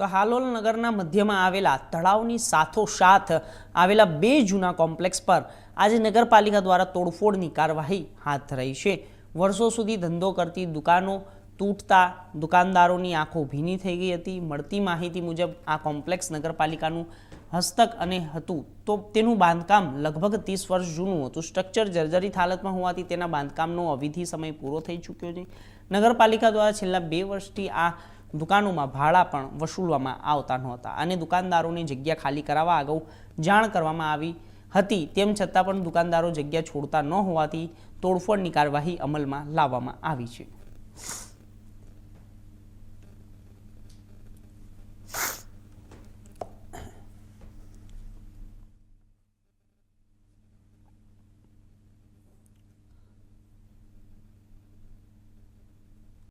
તો હાલોલ નગરના મધ્યમાં આવેલા તળાવની સાથોસાથ આવેલા બે જૂના કોમ્પ્લેક્સ પર આજે નગરપાલિકા દ્વારા તોડફોડની કાર્યવાહી હાથ ધરાઈ છે. વર્ષો સુધી ધંધો કરતી દુકાનો તૂટતા દુકાનદારોની આંખો ભીની થઈ ગઈ હતી. મળતી માહિતી મુજબ આ કોમ્પ્લેક્સ નગરપાલિકાનું હસ્તક અને હતું. તો તેનું બાંધકામ લગભગ ત્રીસ વર્ષ જૂનું હતું. સ્ટ્રક્ચર જર્જરિત હાલતમાં હોવાથી તેના બાંધકામનો અવિધિ સમય પૂરો થઈ ચૂક્યો છે. નગરપાલિકા દ્વારા છેલ્લા બે વર્ષથી આ દુકાનોમાં ભાડા પણ વસૂલવામાં આવતા નહોતા. અને દુકાનદારોની જગ્યા ખાલી કરાવવા અગાઉ જાણ કરવામાં આવી હતી. તેમ છતાં પણ દુકાનદારો જગ્યા છોડતા ન હોવાથી તોડફોડની કાર્યવાહી અમલમાં લાવવામાં આવી છે.